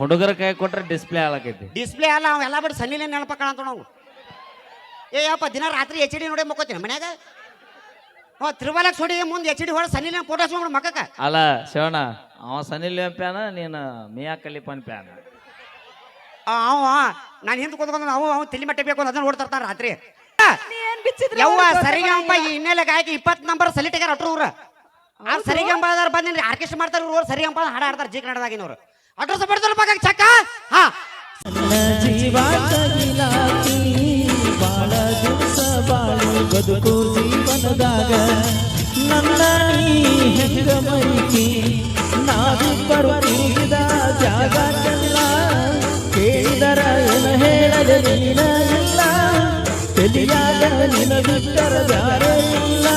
ಹುಡುಗರ ಕೈ ಕೊಟ್ರೆ ಡಿಸ್ಪ್ಲೇ ಹಾಳಾಕೈತಿ. ಡಿಸ್ಪ್ಲೇ ಅಲ್ಲ ಅವ ಎಲ್ಲ ಬಿಟ್ಟು ಸನ್ನಿಲೇ ನೆನಪಕ್ಕ ಅಂತ ನಾವು. ಏ ಯಪ್ಪ ದಿನ ರಾತ್ರಿ ಎಚ್ ಡಿ ನೋಡಿ ಮಕ್ಕೋತೀನಿ ಮನ್ಯಾಗ? ಅವ ತ್ರಿಬಲಕ್ ಸೋಡಿ ಮುಂದೆ ಎಚ್ ಡಿ ಹೊಡೆ ಸನ್ನಿಲೆ ಫೋಟೋ ನೋಡಿ ಮಕ್ಕಕ್ಕ. ಅಲ್ಲ ಶಿವಣ್ಣ ಅವ ಸನ್ನಿಲ್ ಪ್ಯಾನ ನೀನು ಮಿಯಾ ಕಲಿಪನ್ ಪ್ಯಾನ. ಅವ ನಾನು ಹಿಂದೆ ಕೂತ್ಕೊಂಡು ಅವು ಅವ ತಿಳಿ ಮಟ್ಟೆ ಬೇಕು ಅದನ್ನ ನೋಡ್ತಿರ್ತಾನ ರಾತ್ರಿ. ನೀ ಏನ್ ಬಿಚ್ಚಿದ್ರ ಯವ್ವ ಸರಿಗಂಪ ಈ ಹಿನ್ನೆಲೆ ಗಾಯಕ ಇಪ್ಪತ್ತು ನಂಬರ್ ಸಲಿಟಿಗಾರ ಅಟ್ರು ಅವ್ರು ಆ ಸರಿಗಂಬದಾರ ಬಂದಿನ್ರಿ ಆರ್ಕೆಸ್ಟ್ರಾ ಮಾಡ್ತಾರ ಇವ್ರು ಸರಿಗಂಪ ಹಾಡ ಆಡ್ತಾರ ಜಿ ಕನ್ನಡದಾಗಿನವ್ರು. ಅಡ್ರೆಸ್ ಬರ್ತಾರ ಪಕ್ಕ ಚಕ್ಕ? ಹಾ. ಬಾಳ ದಿವಸ ಬಾಳು ಬದುಕು ಜೀವನದಾಗ. ನನ್ನ ನೀ ಹೆಂಗ ಮೈತಿ ನಾವಿಬ್ಬರು ತಿರುಗಿದ ಜಾಗ ಚೆಲ್ಲ ಕೇಳಿದರ ಏನ ಹೇಳದೆ ನೀನಲ್ಲ ತಲಿಯಾಗ ನಿನ ಬಿಟ್ಟರ ಇಲ್ಲ.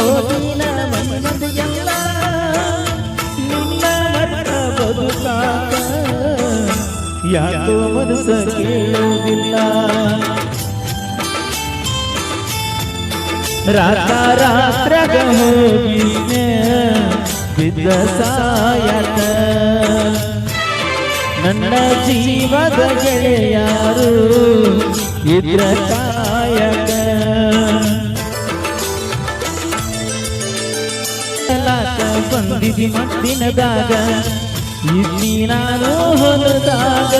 ಹೋಗಿನ ಮನೆ ಮಂದಿಗೆಲ್ಲ ಯಾಕೋ ಮನಸ್ಸ ಕೇಳುವುದಿಲ್ಲ ರಾತ ರಾತ್ರಗ ಹೋಗಿನೆ ಬಿದ್ದ ಸಾಯಕ ನನ್ನ ಜೀವದ ಗೆಳೆಯಾರು ಇದ್ರ ಕಾಯಕ ಲಾಟ ಬಂದಿದಿ ಮದ್ದಿನದಾಗ ಇಲ್ಲಿ ನಾನು ಹೊಲದಾಗ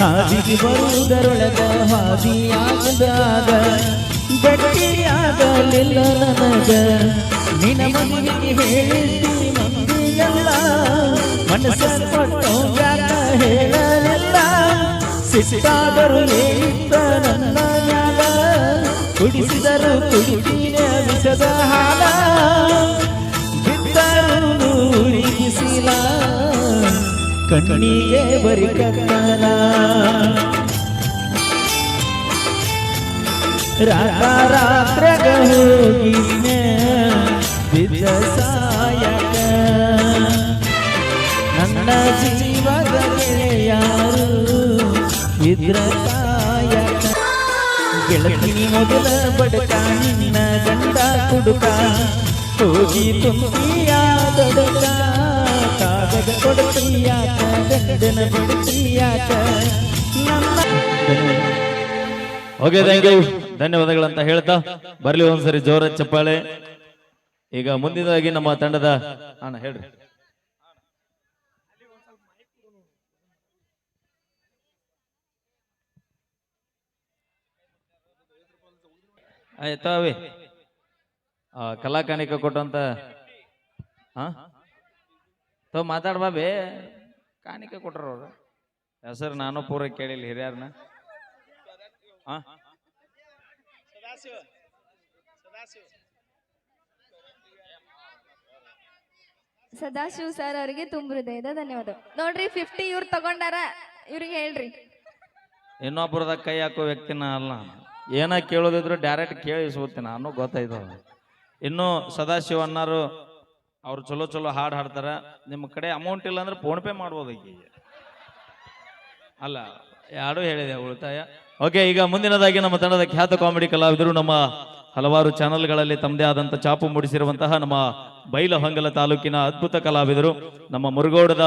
ಹಾದಿಗೆ ಬರುವುದರೊಳಗ ಹಾದಿಯಾಗದಾಗ ಗಟ್ಟಿಯಾಗಲಿಲ್ಲ ನನಗ. ನಿನ ಮನೆಗೆ ಹೇಳಿದ್ದಿ ಮಂದಿಯಲ್ಲ ಮನಸ್ಸ ಕೊಟ್ಟು ಯಾಕ ಹೇಳಲಿಲ್ಲ. ಸಿಟ್ಟಾದರೂ ಏನಿತ್ತ ನನ್ನ ಮ್ಯಾಲ ಕುಡಿಸಿದರು ಕುಡಿದಿನ ವಿಷದ ಹಾಲ ಬಿದ್ದರು ನೂರಿಗಿಸಿಲ ಕಣ್ಣಿಗೆ ಬರಿ ಕತ್ತಲ ರಾತ ರಾತ್ರಗ ಹೋಗಿನೆ ಬಿದ್ದ ಸಾಯಕ ನನ್ನ ಜೀವದ ಗೆಳೆಯಾರು ಇದ್ರ ಕಾಯಕ ಗೆಳತಿನಿ ಮೊದಲ ಬಡಕ ನಿನ್ನ ಗಂಡ ಕುಡುಕ ಹೋಗಿ ತುಂಬಿಯಾದಡುಕ ಓಕೆ ಥ್ಯಾಂಕ್ ಯು ಧನ್ಯವಾದಗಳಂತ ಹೇಳ್ತಾ ಬರ್ಲಿ ಒಂದ್ಸರಿ ಜೋರ ಚಪ್ಪಾಳೆ. ಈಗ ಮುಂದಿನದಾಗಿ ನಮ್ಮ ತಂಡದ ಅಣ್ಣ, ಹೇಳ್ರಿ. ಆಯ್ತಾವೆ ಕಲಾ ಕಾಣಿಕೆ ಕೊಟ್ಟಂತ ಹಾ ತೋ ಮಾತಾಡ್ಬಾ ಬೇ ಕಾಣಿಕೆ ಕೊಟ್ರ ಅವರು. ಹೆಸರು ನಾನು ಪೂರ ಕೇಳಿಲ್ಲ ಹಿರಿಯರ್ನ. ಹಾ? ಸದಾಶಿವ್ ಸರ್ ಅವರಿಗೆ ತುಂಬ ಹೃದಯದ ಧನ್ಯವಾದ ನೋಡ್ರಿ ಫಿಫ್ಟಿ ಇವ್ರು ತಗೊಂಡಾರ ಇವ್ರಿಗೆ ಹೇಳ್ರಿ. ಇನ್ನೊಬ್ಬರದ ಕೈ ಹಾಕೋ ವ್ಯಕ್ತಿನ ಅಲ್ಲ ಏನ ಕೇಳೋದಿದ್ರು ಡೈರೆಕ್ಟ್ ಕೇಳಿ ಇಸ್ಕೊತೀನಿ ನಾನು ಗೊತ್ತಾಯ್ತು ಇನ್ನು ಸದಾಶಿವ ಅನ್ನಾರು ಅವ್ರು ಚಲೋ ಚಲೋ ಹಾಡು ಹಾಡ್ತಾರ. ನಿಮ್ಮ ಕಡೆ ಅಮೌಂಟ್ ಇಲ್ಲ ಅಂದ್ರೆ ಫೋನ್ ಪೇ ಮಾಡ್ಬೋದು ಅಲ್ಲ, ಯಾರು ಹೇಳಿದೆ ಉಳಿತಾಯ? ಓಕೆ ಈಗ ಮುಂದಿನದಾಗಿ ನಮ್ಮ ತಂಡದ ಖ್ಯಾತ ಕಾಮಿಡಿ ಕಲಾವಿದರು ನಮ್ಮ ಹಲವಾರು ಚಾನೆಲ್ಗಳಲ್ಲಿ ತಮ್ಮದೇ ಆದಂಥ ಚಾಪು ಮೂಡಿಸಿರುವಂತಹ ನಮ್ಮ ಬೈಲಹೊಂಗಲ ತಾಲೂಕಿನ ಅದ್ಭುತ ಕಲಾವಿದರು. ನಮ್ಮ ಮುರುಗೋಡದ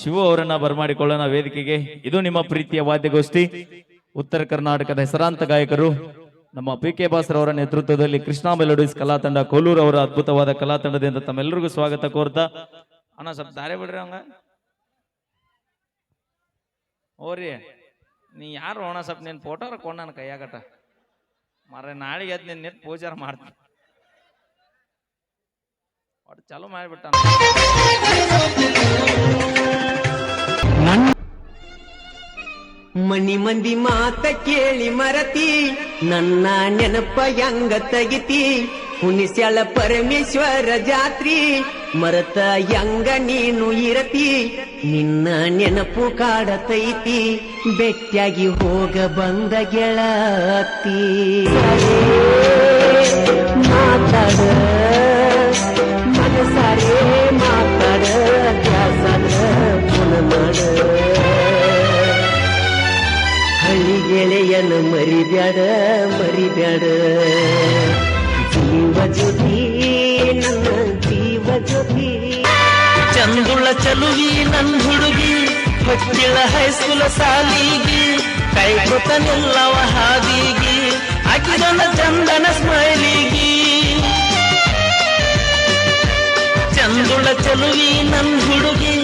ಶಿವ ಅವರನ್ನ ಬರಮಾಡಿಕೊಳ್ಳೋಣ ವೇದಿಕೆಗೆ. ಇದು ನಿಮ್ಮ ಪ್ರೀತಿಯ ವಾದ್ಯಗೋಷ್ಠಿ. ಉತ್ತರ ಕರ್ನಾಟಕದ ಹೆಸರಾಂತ ಗಾಯಕರು. ನಮ್ಮ ಪಿ ಕೆ ಅವರ ನೇತೃತ್ವದಲ್ಲಿ ಕೃಷ್ಣ ಮೆಲೋಡಿಸ್ ಕಲಾ ತಂಡ, ಕೋಲೂರು ಅವರ ಅದ್ಭುತವಾದ ಕಲಾ ತಂಡದಿಂದ ತಮ್ಮೆಲ್ಲರಿಗೂ ಸ್ವಾಗತ ಕೋರ್ತಾ. ಅಣ್ಣ, ಸ್ವಲ್ಪ ದಾರಿ ಬಿಡ್ರಿ ಅವಂಗ ಓರಿ ನೀ ಯಾರು ಅಣ್ಣ ಸ್ವಲ್ಪ ನಿನ್ ಫೋಟೋ ಕೊಂಡ ನನ್ನ ಕೈಯಾಗಟ ಮಾರ ನಾಳೆಗೆ ಎದ್ದು ನಿನ್ನ ನೆಟ್ ಪೂಜಾರ ಒಟ್ಟು ಚಾಲು ಮಾಡಿಬಿಟ್ಟ ಮನಿ ಮಂದಿ ಮಾತ ಕೇಳಿ ಮರತಿ, ನನ್ನ ನೆನಪ ಹೆಂಗ ತೆಗಿತಿ? ಹುಣಿಸ್ಯಾಳ ಪರಮೇಶ್ವರ ಜಾತ್ರಿ, ಮರತ ಹೆಂಗ ನೀನು ಇರತಿ? ನಿನ್ನ ನೆನಪು ಕಾಡತೈತಿ ಬೆಟ್ಟಿಯಾಗಿ ಹೋಗ ಬಂದ ಗೆಳತಿ. ಮಾತಾಡ, ಮನಸಾರೆ ಮಾತಾಡ ಪುನ ಮಾಡ ಗೆಳೆಯನ ಮರಿಬ್ಯಾಡ ಮರಿಬ್ಯಾಡ. ಜೀವ ಜ್ಯೋತಿ, ನನ್ನ ಜೀವ ಜ್ಯೋತಿ. ಚಂದುಳ ಚಲುವಿ, ನನ್ ಹುಡುಗಿ ಹೊಕ್ಕಿಳ ಹೈಸ್ಕೂಲ ಸಾಲಿಗಿ ಕೈ ಕೊತ ನಿಲ್ಲವ ಹಾದಿಗಿ ಹಾಕಿದೊಂದ ಚಂದನ ಸ್ಮೈಲಿಗಿ. ಚಂದುಳ ಚಲುವಿ, ನನ್ ಹುಡುಗಿ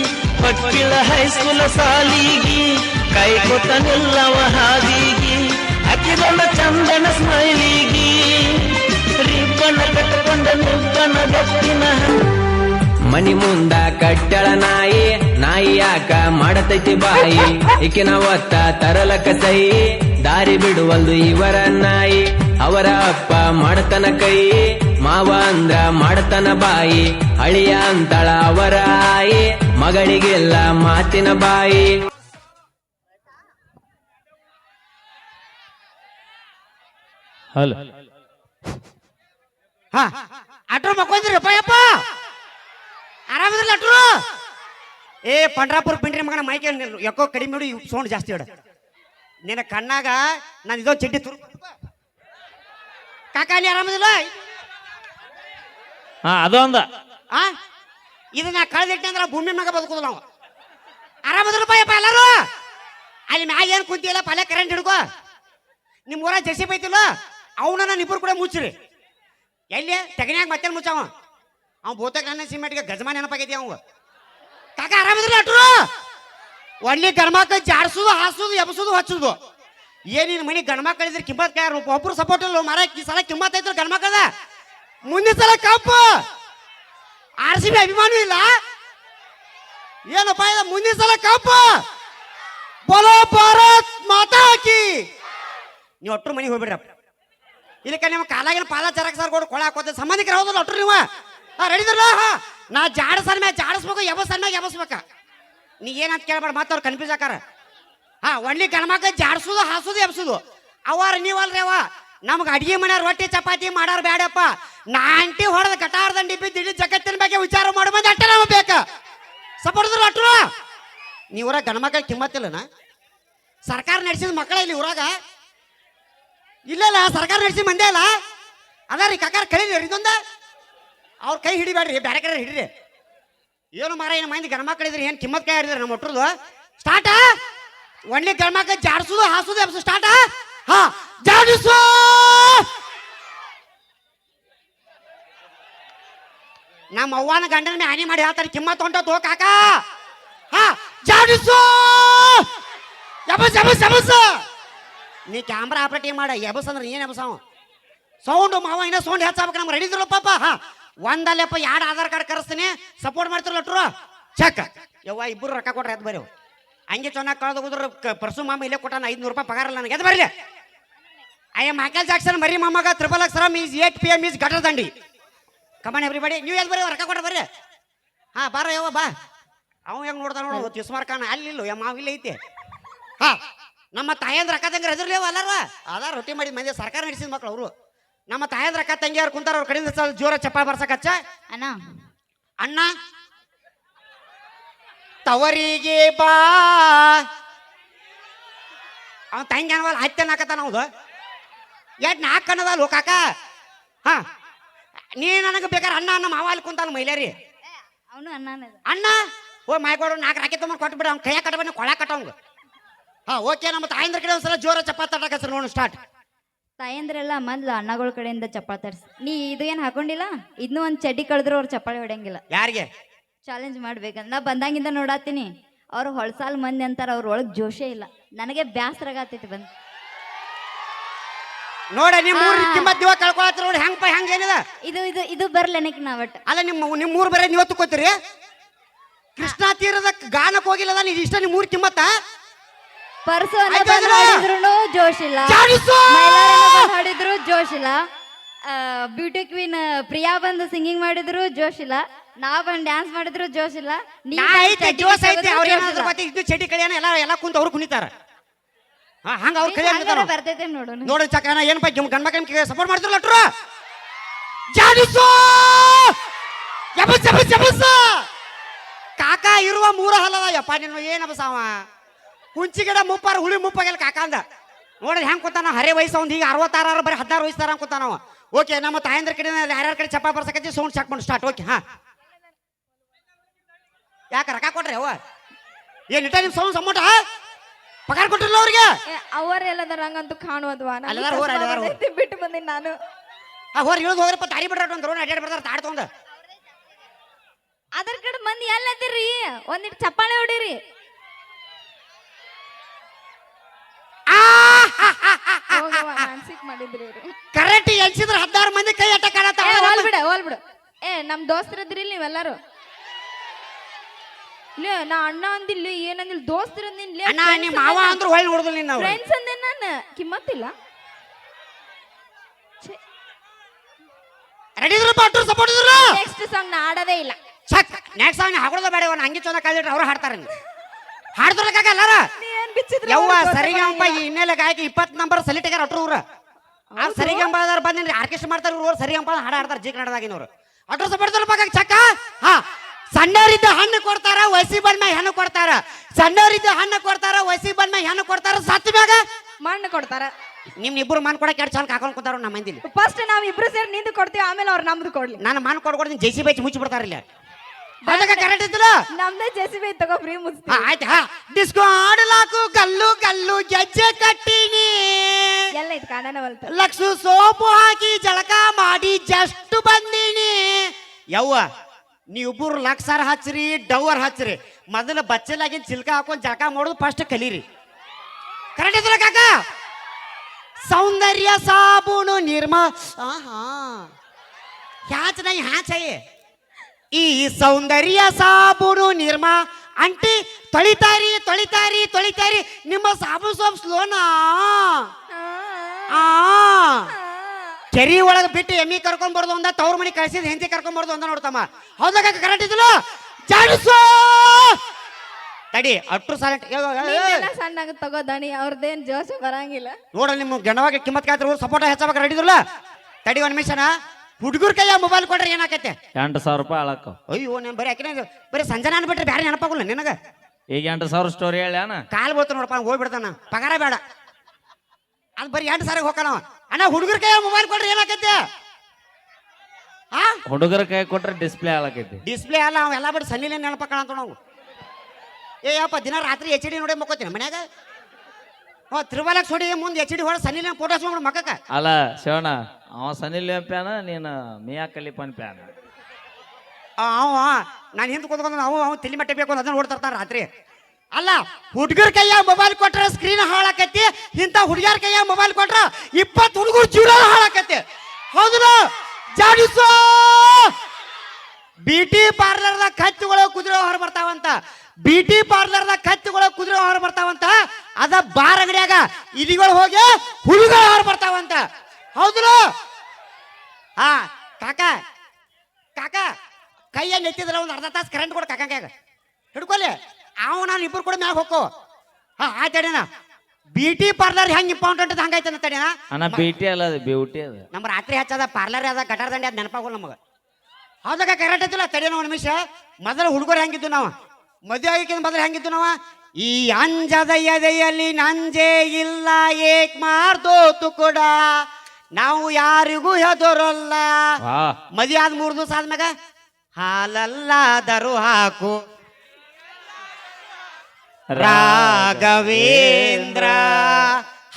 ಪಟ್ಟಿಳ ಹೈಸ್ಕೂಲ ಸಾಲಿಗಿ ಕೈ ಕೊಟ್ಟನಿಲ್ಲವ ನಿಲ್ಲವ ಹಾದಿಗಿ, ಅಕ್ಕಿದೊಂದ ಚಂದನ ಸ್ಮೈಲಿಗಿ. ರಿಬ್ಬನ ಕಟ್ಟಕೊಂಡ ನುಬ್ಬನ ಗಟ್ಟಿನ. ಮನಿ ಮುಂದ ಕಟ್ಟಳ ನಾಯಿ ನಾಯಿ ಯಾಕ ಮಾಡತೈತಿ ಬಾಯಿ. ಈಕಿನ ಒತ್ತ ತರಲಕ ಸೈ ದಾರಿ ಬಿಡುವಲ್ದು ಇವರ ನಾಯಿ. ಅವರ ಅಪ್ಪ ಮಾಡತನ ಕೈ, ಮಾವ ಅಂದ್ರ ಮಾಡತನ ಬಾಯಿ. ಅಳಿಯ ಅಂತಳ ಅವರ ಆಯಿ, ಮಗಳಿಗೆಲ್ಲ ಮಾತಿನ ಬಾಯಿ. ಹಲೋ. ಹಾ ಅಟ್ರು ಮಕ್ಕೊಂದ್ರಿ ಯಪ್ಪ. ಆರಾಮದ್ರಲ್ಲ ಅಟ್ರು. ಏ ಪಂಡ್ರಾಪುರ ಪಿಂಡ್ರಿ ಮಗನ ಮೈಕೆ ಯಾಕೋ ಕಡಿಮೆ ನೋಡಿ ಸೌಂಡ್ ಜಾಸ್ತಿ ಹೇಳ ನಿನ್ನ ಕಣ್ಣಾಗ ನಾನು ಇದೊಂದು ಚಡ್ಡಿ ತುರು ಕಾಕ ನೀ ಆರಾಮದಿಲ್ಲ? ಹಾ ಅದು ಅಂದ. ಆ? ಇದನ್ನ ಕಳೆದಿಟ್ಟೆ ಅಂದ್ರೆ ಭೂಮಿ ಮಗ ಬದುಕುದು ನಾವು. ಆರಾಮದ್ರಪ್ಪ ಯಪ್ಪ ಎಲ್ಲರೂ? ಅಲ್ಲಿ ಮ್ಯಾಗ ಏನು ಕುಂತಿಲ್ಲ ಪಲ್ಯ ಕರೆಂಟ್ ಹಿಡ್ಕೋ. ನಿಮ್ಮ ಊರ ಜೆಸಿ ಬೈತಿಲ್ಲ? ಅವನ ಇಬ್ಬರು ಕೂಡ ಮುಚ್ಚ್ರಿ. ಎಲ್ಲಿ? ತೆಗನ್ಯಾಗ ಮತ್ತೆ ಮುಚ್ಚಾವ ಅವ್ನು ನನ್ನ ಸಿಮೆಂಟ್ಗೆ ಗಜಮಾನ್ ನೆನಪಾಗೈತಿ ಅವ ಕಾಕ ಆರಾಮದ್ರಲ್ಲ ಅಟ್ರು? ಒಳ್ಳೆ ಗಣಮಕ್ಕ ಜಾಡ್ಸೋದು ಹಾಸೋದು, ಎಬ್ಸೋದು, ಹಚ್ಚೋದು. ಏನಿನ ಮನೆ ಗಣಮಕ್ಳು ಇದ್ರೆ ಕಿಮ್ಮತ್ ಕಾಯ ಒಬ್ರು ಸಪೋರ್ಟ್ ಇಲ್ಲ ಮರ ಈ ಸಲ ಕಿಮ್ಮತ್ ಐತ್ರ ಗಣಮಕ್ಕಳ ಮುಂದಿನ ಸಲ ಕಪ್ಪು ಆರ್ ಸಿ ಬಿ ಅಭಿಮಾನ ಇಲ್ಲ? ಏನಪ್ಪ ಇದು? ಮುಂದಿನ ಸಲ ಕಪ್ಪು ಬಲೋ ಭಾರತ್ ಮಾತಾ ಹಾಕಿ ನೀವು ಒಟ್ಟರು ಮನೆಗೆ ಹೋಗ್ಬಿಡ್ರಪ್ಪ. ಇದಕ್ಕೆ ನಿಮ್ಮ ಕಾಲಾಗಿನ ಪಾಲ ಚರಕ್ ಸರ್ ಕೊಡು ಕೊಳ ಹಾಕೋತ. ಸಂಬಂಧಿಕರು ಹೌದು ಒಟ್ಟರು ನೀವು. ಹಾ ರೆಡಿದ್ರಲ್ಲ ಹಾ. ನಾ ಜಾಡ ಸರ್ ಮ್ಯಾಗ ಜಾಡಿಸ್ಬೇಕು, ಎಬ ಮ್ಯಾಗ ಎಬಸ್ಬೇಕ. ನೀ ಏನಂತ ಕೇಳ್ಬೇಡ, ಮತ್ತೆ ಅವ್ರು ಕನ್ಫ್ಯೂಸ್ ಆಕಾರ. ಹಾ ಒಳ್ಳಿ ಗಣಮಕ್ಕ ಜಾಡಿಸೋದು, ಹಾಸೋದು, ಎಬ್ಸೋದು. ಅವಾರ ನೀವಲ್ರಿ ಅವ ನಮ್ಗೆ ಅಡಿಗೆ ಮನೆ ರೊಟ್ಟಿ, ಚಪಾತಿ ಮಾಡಾರ ಬೇಡಪ್ಪ ನಾಂಟಿ ಹೊಡೆದ ಕಟಾರ್ ದಂಡಿ ಬಿದ್ದು ಇಡೀ ಜಗತ್ತಿನ ಬಗ್ಗೆ ವಿಚಾರ ಮಾಡು, ಮಂದಿ ಅಟ್ಟ ನಮಗೆ ಬೇಕ. ಸಪೋರ್ಟ್ರು ಅಟ್ರು ನೀವ್ರ ಗಣಮಕ್ಕಳ ಕಿಮ್ಮತ್ತಿಲ್ಲನ ಸರ್ಕಾರ ನಡೆಸಿದ ಮಕ್ಕಳ ಇಲ್ಲಿ ಊರಾಗ. ಇಲ್ಲಲ್ಲ ಸರ್ಕಾರ ನಡೆಸಿ ಮಂದಿ ಅಲ್ಲ. ಅದಾರಿ ಕಕಾರ ಕಳೀರಿ ಇದೊಂದು. ಅವ್ರ ಕೈ ಹಿಡಿಬೇಡ್ರಿ ಬೇರೆ ಕಡೆ ಹಿಡ್ರಿ. ಏನು ಮಾರ ಏನು ಮಂದಿ ಗಣಮಕ್ಕಳಿದ್ರಿ ಏನು ಕಿಮ್ಮತ್ ಕೈ ಹಿಡಿದ್ರಿ ನಮ್ಮ ಒಟ್ರದು? ಸ್ಟಾರ್ಟ ಒಳ್ಳೆ ಗಣಮಕ್ಕ ಜಾಡಿಸೋದು, ಹಾಸುದು ಎಬ್ಸು ಸ್ಟಾರ್ಟ ಹಾ, ಜಾಡಿಸು! ನಮ್ಮ ಅವ್ವನ ಗಂಡನ ಮೇಲೆ ಹಾನಿ ಮಾಡಿ ಹೇಳ್ತಾರೆ, ಕಿಮ್ಮತ್ ತೋ ಕಾಕ. ಹಾ, ಜಾಡಿಸು! ಎಬಸ್ ಎಬಸ್ ಎಬಸ್! ನೀ ಕ್ಯಾಮ್ರಾ ಆಪರೇಟಿಂಗ್ ಮಾಡ ಎಬಸ್ ಅಂದ್ರೆ ಏನ್ ಎಬಸಾವ ಸೌಂಡ್ ಮಾವ, ಇನ್ನ ಸೌಂಡ್ ಹೆಚ್ಚಾಬೇಕು ನಮ್ಗೆ ರೆಡಿ ಇದ್ರು ಪಾಪ. ಹಾ, ಒಂದಲ್ಲಪ್ಪ ಎರಡು ಆಧಾರ್ ಕಾರ್ಡ್ ಕರೆಸ್ತೀನಿ ಸಪೋರ್ಟ್ ಮಾಡ್ತಿರಲ್ಲ ಲಟ್ರು ಚೆಕ್ ಯವ್ವ ಇಬ್ಬರು ರೊಕ್ಕ ಕೊಟ್ರೆ ಎದ್ ಬರೀವು ಹಂಗೆ ಚೆನ್ನಾಗಿ ಕಳೆದು ಹೋದ್ರ ಪರ್ಸು ಮಾಮ ಇಲ್ಲೇ ಕೊಟ್ಟಾನ, ಐದ್ನೂರು ರೂಪಾಯಿ ಪಗಾರಲ್ಲ ನನಗೆ, ಎದ್ ಬರಲಿ ಐ ಎಂ ಮೈಕಲ್ ಜಾಕ್ಸನ್ ಮರಿ ಮಾಮಗ triple ಅಕ್ಷರಮ್ is eight P M is gutter ದಂಡಿ. ಕಮಾನ್ ಎವ್ರಿಬಡಿ ನೀವು ಎಲ್ಲಿ ಬರೀ ರೊಕ್ಕ ಕೊಟ್ಟ ಬರ್ರಿ. ಹಾ, ಬಾರ ಯವ್ವ, ಬಾ. ಅವ ಹೆಂಗ್ ನೋಡ್ದ ನೋಡು ತಿಸ್ಮಾರ್ ಕಾಣ ಅಲ್ಲಿಲ್ಲ ಮಾವ ಇಲ್ಲಿ ಐತೆ. ಹಾ. ನಮ್ಮ ತಾಯಂದ್ರ ಅಕ್ಕ ತಂಗಿ ಹೆದರ್ಲೇವ ಅಲ್ಲಾರ ಅದ ರೊಟ್ಟಿ ಮಾಡಿದ ಮಂದಿ ಸರ್ಕಾರ ನಡೆಸಿದ ಮಕ್ಳು ಅವರು. ನಮ್ಮ ತಾಯಂದ್ರ ಅಕ್ಕ ತಂಗಿಯವ್ರು ಕುಂತಾರ ಅವ್ರ ಕಡೆಯಿಂದ ಸ್ವಲ್ಪ ಜೋರ ಚಪ್ಪ ಬರ್ಸಕಚ್ಚ ಅಣ್ಣ. ಅಣ್ಣ. ತವರಿಗೆ ಬಾ. ಅವ್ನ ತಂಗಿ ಅನ್ವಲ್ಲ ಹತ್ತೆ ನಾಕತ್ತಾನ ಹೌದು ಎಟ್ ನಾಲ್ಕು ಕಣ್ಣದಲ್ಲ ಕಾಕ? ಹಾ. ನೀ ನನಗೆ ಬೇಕಾದ್ರೆ ಅಣ್ಣ ಅನ್ನ ಮಾವ ಅಲ್ಲಿ ಕುಂತಾನ ಮಹಿಳೆಯರಿ. ಅವನು ಅಣ್ಣ ಅಣ್ಣ. ಓ ಮಾಯ್ಕೊಡು ನಾಲ್ಕು ರಾಕಿ ತೊಗೊಂಡು ಕೊಟ್ಬಿಡ ಅವ್ನ ಕೈಯಾಗ ಕಟ್ಟಬನ್ನಿ ಕೊಳ ಕಟ್ಟವಂಗ ಹಾ ಓಕೆ ನಮ್ಮ ತಾಯಂದ್ರ ಕಡೆ ಒಂದ್ಸಲ ಜೋರ ಚಪ್ಪ ತಟ್ಟಕ ಸರ್ ನೋಡೋಣ ಸ್ಟಾರ್ಟ್ ತಾಯಂದ್ರೆಲ್ಲ ಮೊದ್ಲು ಅಣ್ಣಗಳ ಕಡೆಯಿಂದ ಚಪ್ಪಾಳೆ ತರ್ಸ್. ನೀ ಇದು ಏನು ಹಾಕೊಂಡಿಲ್ಲ? ಇನ್ನೂ ಒಂದು ಚಡ್ಡಿ ಕಳೆದ್ರು ಅವ್ರ ಚಪ್ಪಾಳೆ ಹೊಡೆಯಂಗಿಲ್ಲ. ಯಾರಿಗೆ? ಚಾಲೆಂಜ್ ಮಾಡ್ಬೇಕಂತ. ನಾ ಬಂದಾಗಿಂದ ನೋಡಾತೀನಿ. ಅವ್ರು ಹೊಳಸಾಲ್ ಮಂದಿ ಅಂತಾರ ಅವ್ರ ಒಳಗ್ ಜೋಶೇ ಇಲ್ಲ. ನನಗೆ ಬ್ಯಾಸರಾಗತ್ತೈತಿ ಬಂದ್. ನೋಡ ನಿಮ್ಮ ಊರ್ ಹಾ. ಕಿಮ್ಮತ್ ದಿವ ಕಳ್ಕೊಳತ್ರ ನೋಡಿ ಹೆಂಗಪ್ಪ ಹೆಂಗ್ ಏನಿದೆ? ಇದು ಇದು ಇದು ಬರ್ಲೆನಕ್ ನಾ ಒಟ್ಟು. ಅಲ್ಲ ನಿಮ್ಮ ನಿಮ್ಮ ಊರ್ ಬರೀ ನೀವು ತಕೋತೀರಿ ಕೃಷ್ಣಾ ತೀರದ ಗಾನಕ್ಕೆ ಹೋಗಿಲ್ಲ ನೀವು ಇಷ್ಟ ನಿಮ್ಮ ಊರ್ ಕಿಮ್ಮತ್ತ? ಪರ್ಸು ಅಂದ್ರೆ? ಹಾಡಿದ್ರು ಜೋಶ್ ಇಲ್ಲ ಬಂದ್ ಹಾಡಿದ್ರು ಜೋಶ್ ಇಲ್ಲ ಬ್ಯೂಟಿ ಕ್ವೀನ್ ಪ್ರಿಯಾ ಬಂದು ಸಿಂಗಿಂಗ್ ಮಾಡಿದ್ರು ಜೋಶ್ ಇಲ್ಲ ನಾ ಬಂದ್ ಡ್ಯಾನ್ಸ್ ಮಾಡಿದ್ರು ಜೋಶ್ ಇಲ್ಲ ನೀ ಐತೆ ಅವ್ರ ಜೋಶ್ ಏನಾದ್ರು. ಗೊತ್ತಿ ಇದು ಚಟಿ ಕಳಿಯನ ಎಲ್ಲ ಎಲ್ಲ ಕುಂತ ಅವ್ರು ಕುಣಿತಾರ. ಹಂಗ ಅವ್ರ ನೋಡಿ ಬರ್ತೈತೆ ನೋಡು ನೋಡಿ ಚಕನ ಏನಪ್ಪ ಗಂಡ್ಮಕ್ಳಿಗೆ ಸಪೋರ್ಟ್ ಮಾಡ್ತಿರಲ್ಲ ಅಟ್ರು ಜಾಡಿಸು ಜಬಸ್ ಜಬಸ್ ಜಬಸ್ ಕಾಕ ಇರುವ ಮೂರ ಹಲ್ಲದ ಯಪ್ಪ ನಿನ್ನ ಏನಪ್ಪ ಸಾವ ಕುಂಚಿ ಗಿಡ ಮುಪ್ಪಾರ ಹುಳಿ ಮುಪ್ಪಾಗಿಲ್ಲ ಕಾಕಂದ. ನೋಡ್ರಿ ನೋಡಿ ಹೆಂಗ್ ಕೂತಾನ ಹರೇ ವಯಸ್ಸು ಈಗ ಅರವತ್ತಾರು ಬರೀ ಹದಿನಾರು ವಯಸ್ಸಾರ ಕೂತಾನವ ಓಕೆ ನಮ್ಮ ತಾಯಂದ್ರ ಕಡೆ ಯಾರ್ಯಾರ ಕಡೆ ಚಪ್ಪ ಬರ್ಸಕತ್ತಿ ಸೌಂಡ್ ಚೆಕ್ ಮಾಡಿ ಸ್ಟಾರ್ಟ್ ಓಕೆ ಹಾ. ಯಾಕೆ ರೊಕ್ಕ ಕೊಡ್ರಿ ಅವ ಏನ್ ಇಟ್ಟ ನಿಮ್ ಸೌಂಡ್ ಸಮ್ಮಟ? ಪಗಾರ ಕೊಟ್ಟಿಲ್ಲ ಅವ್ರಿಗೆ? ಅವರ ಎಲ್ಲದಾರ ಹಂಗಂತೂ ಕಾಣುವದ್ವಾ. ಬಂದೈತಿ, ಬಿಟ್ಟು ಬಂದಿನಿ ನಾನು. ಆ ಹೋರ್ ಇಳಿದು ಹೋಗ್ರಪ್ಪ ತಾರಿ ಬಿಡ್ರ ಒಂದು ರೋಡ್ ಅಡ್ಡಾಡಿ ಬರ್ತಾರ ತಾಡ್ ಅದ್ರ ಕಡೆ ಮಂದಿ ಎಲ್ಲದಿರಿ ಒಂದಿಟ್ಟು ಚಪ್ಪಾಳೆ ಹೊಡಿರಿ. ಹೋಗವ್ವ, ನಾನ್ ಸಿಕ್ ಮಾಡಿದ್ರಿ ಇವ್ರು. ಕರೆಕ್ಟ್ ಎಲ್ಸಿದ್ರ ಹದಿನಾರು ಮಂದಿ ಕೈ ಅಟ್ಟ ಕಾಣತ್ತ ಏ ಹೋಲ್ ಬಿಡ ಹೋಲ್ ಬಿಡು. ಏ ನಮ್ ದೋಸ್ತರದ್ರಿ ನೀವೆಲ್ಲರೂ? ಲೇ ನಾ ಅಣ್ಣ ಅಂದಿಲ್ಲ ಏನಂದಿಲ್ಲ ದೋಸ್ತರ ಅಂದಿಲ್ಲ ಅಣ್ಣ ನಿಮ್ಮ ಮಾವ ಅಂದ್ರು ಹೊಳ್ಳಿ ನೋಡುದಿಲ್ಲ ನಿನ್ನ ಅವ್ರು. ಫ್ರೆಂಡ್ಸ್ ಅಂದೆ ನಾನು. ಕಿಮ್ಮತ್ತಿಲ್ಲ. ರೆಡಿದ್ರು ಅಟ್ರು ಸಪೋರ್ಟ್ ಇದ್ರು ನೆಕ್ಸ್ಟ್ ಸಾಂಗ್ ನಾ ಆಡೋದೇ ಇಲ್ಲ. ಚಕ್ ನೆಕ್ಸ್ಟ್ ಸಾಂಗ್ ಹಾಕೊಳ್ಳೋದ ಬೇಡ ಅವ್ನ ಹಂಗೆ ಚಂದ ಕಾಲಿಟ್ರೆ ಅವ್ರು ಹಾಡ್ತಾರೆ. ಹಾಡ್ತಾರ ಕಾಕ ಎಲ್ಲಾರ? ಬಿಚ್ಚಿದ್ರಿ ಯವ್ವ ಸರಿಗಂಪ. ಹಿನ್ನೆಲೆ ಗಾಯಕ ಇಪ್ಪತ್ ನಂಬರ್ ಸಲಿಟಿಗಾರ ಅಟ್ರು ಇವ್ರ. ಆ ಸರಿಗಂಪ ಅದಾರ ಬಂದಿನ್ರಿ ಆರ್ಕೆಸ್ಟ್ರಾ ಮಾಡ್ತಾರ ಇವ್ರು ಸರಿಗಂಪ ಹಾಡ ಹಾಡ್ತಾರ ಜಿ ಕನ್ನಡದಾಗಿನವ್ರು ಅಟ್ರು ಸಪೋರ್ಟ್ ಕಾಕ ಚಕ್ಕ. ಹಾ ಸಣ್ಣವರಿದ್ದ ಹಣ್ಣು ಕೊಡ್ತಾರ ವಸಿ ಬಂದ ಹೆಣ್ಣು ಕೊಡ್ತಾರ. ಸಣ್ಣವರಿದ್ದ ಹಣ್ಣು ಕೊಡ್ತಾರ ವಸಿ ಬಂದ ಹೆಣ್ಣು ಕೊಡ್ತಾರ ಸತ್ ಮ್ಯಾಗ. ಮಣ್ಣು ಕೊಡ್ತಾರ. ನಿಮ್ ಇಬ್ರು ಮನ್ ಕೊಡಕ್ಕೆ ಎರಡು ಚಂದ ಹಾಕೊಂಡ್ ಕೂತಾರ ನಮ್ಮ ಮಂದಿಲಿ. ಫಸ್ಟ್ ನಾವ್ ಇಬ್ರು ಸೇರಿ ನಿಂದು ಕೊಡ್ತೀವಿ ಆಮೇಲೆ ಅವ್ರು ನಮ್ದು ಕೊಡ್ಲಿ. ನಾನು ಮನ್ ಕೊಡ್ಕೊಡ್ತೀನಿ ಜೈಸಿ ಬೈಚ್ ಮುಚ್ಚಿ ಬಿಡ್ತಾರ ಇಲ್ಲಿ ಅದಕ್ಕೆ ಕರೆಕ್ಟ್ ಇದ್ದಲ್ಲ ನಮ್ದೇ ಜೆಸಿಬಿ ತಗೋ ಫ್ರೀ ಮುಗಿಸ್ತೀವಿ ಆಯ್ತಾ ಡಿಸ್ಕೋ ಆಡಲಾಕು ಗಲ್ಲು ಗಲ್ಲು ಗೆಜ್ಜೆ ಕಟ್ಟಿನಿ. ಎಲ್ಲ ಇದು ಕಾಣನ ಬಲ್ತ ಲಕ್ಷ ಸೋಪು ಹಾಕಿ ಜಳಕ ಮಾಡಿ ಜಸ್ಟ್ ಬಂದಿನಿ. ಯವ್ವ ನೀ ನೀವಿಬ್ಬರು ಲಕ್ಸಾರ ಹಚ್ಚ್ರಿ ಡವರ್ ಹಚ್ಚ್ರಿ. ಮೊದಲು ಬಚ್ಚಲಾಗಿನ ಚಿಲ್ಕ ಹಾಕೊಂಡು ಜಳಕ ಮಾಡೋದು ಫಸ್ಟ್ ಕಲೀರಿ. ಕರೆಂಟ್ ಇದ್ರ ಕಾಕ? ಸೌಂದರ್ಯ ಸಾಬೂನು ನಿರ್ಮ ಆಹಾ. ಹ್ಯಾಚ್ ನೈ ಹ್ಯಾಚ್ ಈ ಸೌಂದರ್ಯ ಸಾಬೂನು ನಿರ್ಮ. ಅಂಟಿ ತೊಳಿತಾರಿ ತೊಳಿತಾರಿ ತೊಳಿತಾರಿ. ನಿಮ್ಮ ಸಾಬೂನು ಸೋಪ್ ಸ್ಲೋನಾ? ಆ. ಕೆರಿ ಒಳಗೆ ಬಿಟ್ಟು ಎಮ್ಮಿ ಕರ್ಕೊಂಡ್ ಬರ್ದು ಒಂದ ತವ್ರ ಮನೆ ಕಳ್ಸಿದ್ ಹೆಂಡತಿ ಕರ್ಕೊಂಡ್ ಬರ್ದು ಒಂದ ನೋಡ್ತಮ್ಮ ಹೌದಾಗ ಕರೆಕ್ಟ್ ಇದ್ಲು ಜಾಡಿಸು! ತಡಿ ಅಟ್ರು ಸಾಲೆಂಟ್ ನಿಂದೆಲ್ಲ ಸಣ್ಣ ತಗೋ ದಣಿ ಅವ್ರದ್ದೇನ್ ಜೋಶ ಬರಂಗಿಲ್ಲ. ನೋಡ ನಿಮ್ಮ ಗಣವಾಗಿ ಕಿಮ್ಮತ್ ಕಾಯ್ತಾರೆ ಸಪೋರ್ಟ್ ಹೆಚ್ಚಾಗ ರೆಡಿದ್ರಲ್ಲ ತಡಿ ಒಂದ್ ನಿಮಿಷನ. ಹುಡುಗರ ಕೈಯ ಮೊಬೈಲ್ ಕೊಟ್ರೆ ಏನಾಕೈತೆ? ಎಂಟು ಸಾವಿರ ರೂಪಾಯಿ ಅಳಕ ಅಯ್ಯೋ ನಾನು ಬರೀ ಯಾಕೆ ಬರೀ ಸಂಜನ ಅನ್ಬಿಟ್ರೆ ಬೇರೆ ನೆನಪಾಗಲ್ಲ ನಿನಗ? ಈಗ ಎಂಟು ಸಾವಿರ ಸ್ಟೋರಿ ಹೇಳ್ಯಾನ ಕಾಲ್ ಬೀಳ್ತಾನ ನೋಡಪ್ಪ ಹೋಗ್ಬಿಡ್ತಾನ. ಪಗಾರ ಬೇಡ. ಅದು ಬರೀ ಎಂಟು ಸಾವಿರ ಹೋಗ್ತಾನ ಅಣ್ಣ ಹುಡುಗರ ಕೈಯ ಮೊಬೈಲ್ ಕೊಟ್ರೆ ಏನಾಕೈತೆ? ಆ? ಹುಡುಗರ ಕೈ ಕೊಟ್ರೆ ಡಿಸ್ಪ್ಲೇ ಹಾಳಾಕೈತಿ. ಡಿಸ್ಪ್ಲೇ ಅಲ್ಲ ಅವ ಎಲ್ಲ ಬಿಟ್ಟು ಸನ್ನಿಲೇ ನೆನಪಾಕಣ ಅಂತ ನಾವು ಏ ಯಪ್ಪ ದಿನ ರಾತ್ರಿ ಎಚ್ ಡಿ ನೋಡಿ ಮಕ್ಕೋತೀನಿ ಮನ್ಯಾಗ. ಹ್ಞೂ ತ್ರಿಬಲಕ್ಸ್ ಹೊಡಿ ಮುಂದೆ ಎಚ್ ಡಿ ಹೊಡೆ ಸನ್ನಿಲೇ ಫೋಟೋಸ್ ನೋಡಿ ಮಕ್ಕಕ್ಕೆ. ಅಲ್ಲ ಶಿವಣ್ಣ ಅವ ಸನಿಲ್ ಪ್ಯಾನ, ನೀನು ಮಿಯಾ ಕಲಿಪನ್ ಪ್ಯಾನ? ಅವ ನಾನು ಹಿಂದೆ ಕೂತ್ಕೊಂಡು ಅವು ಅವ ತಿಳಿ ಮಟ್ಟ ಬೇಕು ಅದನ್ನ ನೋಡ್ತಿರ್ತಾರ ರಾತ್ರಿ. ಅಲ್ಲ, ಹುಡುಗರ ಕೈಯ ಮೊಬೈಲ್ ಕೊಟ್ರೆ ಸ್ಕ್ರೀನ್ ಹಾಳಾಕೈತಿ, ಇಂಥ ಹುಡುಗಿಯರ ಕೈಯ ಮೊಬೈಲ್ ಕೊಟ್ರ ಇಪ್ಪತ್ತು ಹುಡುಗರು ಜೀವನ ಹಾಳಾಕೈತಿ. ಹೌದು ಜಾಡಿಸೋ? ಬ್ಯೂಟಿ ಪಾರ್ಲರ್ದಾಗ ಕತ್ತಿಗಳು ಕುದುರೆ ಹೊರ ಬರ್ತಾವಂತ ಬ್ಯೂಟಿ ಪಾರ್ಲರ್ದಾಗ ಕತ್ತಿಗಳು ಕುದುರೆ ಹೊರ ಬರ್ತಾವಂತ ಅದ ಬಾರ್ ಅಂಗಡಿಯಾಗ ಇಲಿಗಳು ಹೋಗಿ ಹುಡುಗರು ಹೊರ ಬರ್ತಾವಂತ ಹೌದಲ್ಲ ಹಾ ಕಾಕ ಕಾಕ ಕೈಯಲ್ಲಿ ಎತ್ತಿದ್ರ ಒಂದು ಅರ್ಧ ತಾಸು ಕರೆಂಟ್ ಕೊಡು ಕಾಕಾಗ. ಹಿಡ್ಕೊಲ್ಲಿ ಅವ ನಾನು ಇಬ್ಬರು ಕೂಡ ಮ್ಯಾಗ ಹೋಗೋ ಹಾ ಆಯ್ತಡಿನ ಬ್ಯೂಟಿ ಪಾರ್ಲರ್ ಹೆಂಗ್ ಇಂಪಾರ್ಟೆಂಟ್ ಅದ ಹಂಗೈತೆ ತಡಿನ ಅಣ್ಣ ಬ್ಯೂಟಿ ಅಲ್ಲ ಅದು ಬ್ಯೂಟಿ ಅದು. ನಮ್ಮ ರಾತ್ರಿ ಹಚ್ಚದ ಪಾರ್ಲರ್ ಅದ ಗಟಾರ ದಂಡಿ ಅದು ನೆನಪಾಗೋಲ್ಲ ನಮಗೆ. ಹೌದಾಗ ಕರೆಕ್ಟ್ ಐತಿಲ್ಲ ತಡಿನ ಒಂದು ನಿಮಿಷ. ಮೊದಲು ಹುಡುಗರು ಹೆಂಗಿದ್ದು ನಾವು? ಮದುವೆ ಆಗಿಕ್ಕಿಂತ ಮೊದಲು ಹೆಂಗಿದ್ದು ನಾವು? ಈ ಅಂಜದ ಎದೆಯಲ್ಲಿ ನಂಜೆ ಇಲ್ಲ ಏಕ್ ಮಾರ್ದೋತು ಕೂಡ. ನಾವು ಯಾರಿಗೂ ಹೆದರಲ್ಲ. ಮದಿ ಆದ ಮೂರು ದಿವಸ ಆದ್ಮ್ಯಾಗ ಹಾಲಲ್ಲಾದರೂ ಹಾಕು. ರಾಘವೇಂದ್ರ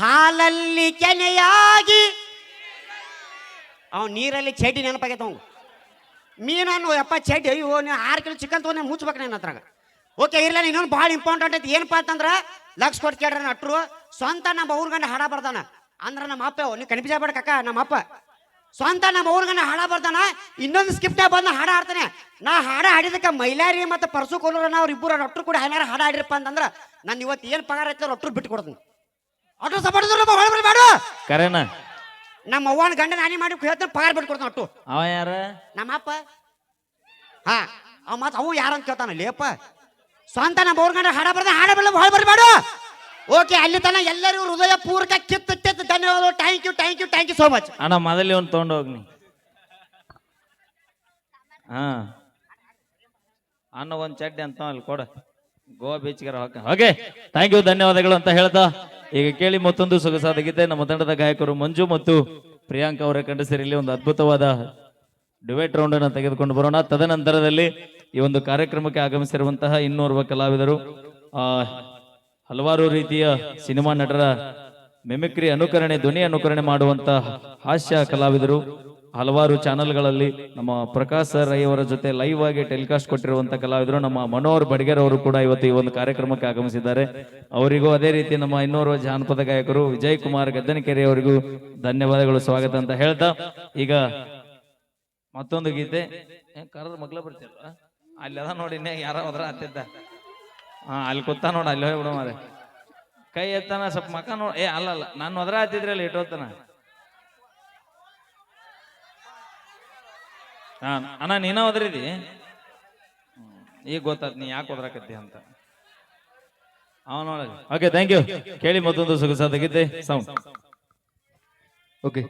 ಹಾಲಲ್ಲಿ ಕೆನೆಯಾಗಿ ಅವ್ ನೀರಲ್ಲಿ ಚಡ್ಡಿ ನೆನಪಾಗೈತೆ ಅವ್ನು ಮೀನನ್ನು ಯಪ್ಪ ಚಡ್ಡಿ ಅಯ್ಯೋ ನೀವು ಆರು ಕಿಲೋ ಚಿಕನ್ ತೊಗೊಂಡು ಮುಚ್ಚಬೇಕು ನನ್ನ ಹತ್ರಾಗ ಓಕೆ ಇರಲ್ಲ ಇನ್ನೊಂದು ಭಾಳ ಇಂಪಾರ್ಟೆಂಟ್ ಐತಿ. ಏನಪ್ಪ ಅಂತಂದ್ರೆ ಲಕ್ಷ ಕೊಟ್ಟು ಕೇಳ್ರಿ ನಟ್ರು ಸ್ವಂತ ನಮ್ಮ ಅವ್ರ ಗಂಡ ಹಾಡ ಬರ್ದಾನ. ಅಂದ್ರ ನಮ್ಮ ಅಪ್ಪ ನೀವು ಕನಿಪಿಸ ಬೇಡ ಕಕ್ಕ ನಮ್ಮ ಅಪ್ಪ. ಸ್ವಂತ ನಮ್ಮ ಅವ್ರಿಗನ ಹಾಡ ಬರ್ತಾನ ಇನ್ನೊಂದು ಸ್ಕಿಪ್ಟ ಬಂದು ಹಾಡ ಹಾಡ್ತಾನೆ. ನಾ ಹಾಡ ಹಾಡಿದಕ್ಕೆ ಮೈಲಾರಿ ಮತ್ತು ಪರ್ಸು ಕೋಲೂರನ ಅವ್ರ ಇಬ್ಬರು ಒಟ್ಟರು ಕೂಡ ಏನಾರ ಹಾಡ ಹಾಡಿರಪ್ಪ ಅಂತಂದ್ರ ನಾನು ಇವತ್ತು ಏನು ಪಗಾರ ಐತೆ ರೊಟ್ಟರು ಬಿಟ್ಟು ಕೊಡ್ತೀನಿ. ಒಟ್ಟು ಸಪೋರ್ಟ್ ಮಾಡು. ಕರೆನ. ನಮ್ಮ ಅವ್ವನ ಗಂಡ ನಾನಿ ಮಾಡಿ ಹೇಳ್ತಾನೆ ಪಗಾರ ಬಿಟ್ಟು ಕೊಡ್ತಾನೆ ಅಟ್ಟು ಅವ ಯಾರ? ನಮ್ಮ ಅಪ್ಪ. ಹಾ ಅವ ಮತ್ತೆ ಅವು ಯಾರಂತ ಕೇಳ್ತಾನ ಲೇಪ. ಸ್ವಂತ ನಮ್ಮ ಅವ್ರ ಗಂಡ ಹಾಡ ಬರ್ದ ಹಾಡ ಬರಲ್ಲ ಹಾಳು ಬರಬೇಡ ಓಕೆ, ಅಲ್ಲಿ ತನ ಎಲ್ಲರಿಗೂ ಹೃದಯ ಪೂರ್ವಕ ಕಿತ್ತು ಕಿತ್ತು ಧನ್ಯವಾದ thank you thank you thank you so much ಅಣ್ಣ, ಮೊದಲೇ ಒಂದು ತೊಗೊಂಡು ಹೋಗ್ನಿ. ಹಾ. ಅಣ್ಣ, ಒಂದು ಚಡ್ಡಿ ಅಂತ ಅಲ್ಲಿ ಕೊಡ. ಗೋವಾ ಬೀಚ್ಗಾರ ಹೋಗ ಓಕೆ ಥ್ಯಾಂಕ್ ಯು ಧನ್ಯವಾದಗಳು ಅಂತ ಹೇಳ್ತಾ, ಈಗ ಕೇಳಿ ಮತ್ತೊಂದು ಸೊಗಸಾದ ಗೀತೆ. ನಮ್ಮ ತಂಡದ ಗಾಯಕರು ಮಂಜು ಮತ್ತು ಪ್ರಿಯಾಂಕಾ ಅವರ ಕಂಡ ಒಂದು ಅದ್ಭುತವಾದ ಡಿಬೇಟ್ ರೌಂಡ್ ಅನ್ನು ತೆಗೆದುಕೊಂಡು ಬರೋಣ. ತದನಂತರದಲ್ಲಿ ಈ ಒಂದು ಕಾರ್ಯಕ್ರಮಕ್ಕೆ ಆಗಮಿಸಿರುವಂತಹ ಇನ್ನೋರ್ವ ಕಲಾವಿದರು ಹಲವಾರು ರೀತಿಯ ಸಿನಿಮಾ ನಟರ ಮೆಮಿಕ್ರಿ, ಅನುಕರಣೆ, ಧ್ವನಿ ಅನುಕರಣೆ ಮಾಡುವಂತ ಹಾಸ್ಯ ಕಲಾವಿದರು. ಹಲವಾರು ಚಾನೆಲ್ಗಳಲ್ಲಿ ನಮ್ಮ ಪ್ರಕಾಶ್ ಸರ್ ಅವರ ಜೊತೆ ಲೈವ್ ಆಗಿ ಟೆಲಿಕಾಸ್ಟ್ ಕೊಟ್ಟಿರುವಂತಹ ಕಲಾವಿದರು. ನಮ್ಮ ಮನೋಹರ್ ಬಡಿಗೇರ್ ಅವರು ಕೂಡ ಇವತ್ತು ಈ ಒಂದು ಕಾರ್ಯಕ್ರಮಕ್ಕೆ ಆಗಮಿಸಿದ್ದಾರೆ. ಅವರಿಗೂ ಅದೇ ರೀತಿ ನಮ್ಮ ಇನ್ನೋರ್ವ ಜಾನಪದ ಗಾಯಕರು ವಿಜಯ್ ಕುಮಾರ್ ಗದ್ದನಕೆರೆ ಅವರಿಗೂ ಧನ್ಯವಾದಗಳು. ಸ್ವಾಗತ ಅಂತ ಹೇಳ್ತಾ ಈಗ ಮತ್ತೊಂದು ಗೀತೆ. ಕರದ ಮಗ್ಲ ಬರ್ತಿಲ್ವಾ? ಅಲ್ಲಿ ಅದ ನೋಡಿ, ಇನ್ನೇ ಯಾರ ಹೋದ್ರ ಹತ್ತಿದ್ದ. ಹಾ ಅಲ್ಲಿ ಕೂತ ನೋಡ ಅಲ್ಲಿ ಹೋಗಿ ಬಿಡು ಮಾರೆ. ಕೈ ಎತ್ತಾನ ಸ್ವಲ್ಪ ಮಕ ನೋಡ. ಏ ಅಲ್ಲ ಅಲ್ಲ ನಾನು ಹೋದ್ರ ಹತ್ತಿದ್ರಲ್ಲ ಇಟ್ಟೋತನ ಹಾ ಅಣ್ಣ ನೀನ ಹೋದ್ರಿದಿ ಹ್ಮ್. ಈಗ ಗೊತ್ತಾತ್ ನೀ ಯಾಕೆ ಹೋದ್ರಾಕತ್ತಿ ಅಂತ. ಅವ ನೋಡ. ಓಕೆ ಥ್ಯಾಂಕ್ ಯು ಕೇಳಿ ಮತ್ತೊಂದು ಸುಗಸ ತೆಗಿತೆ ಸೌಂಡ್ ಓಕೆ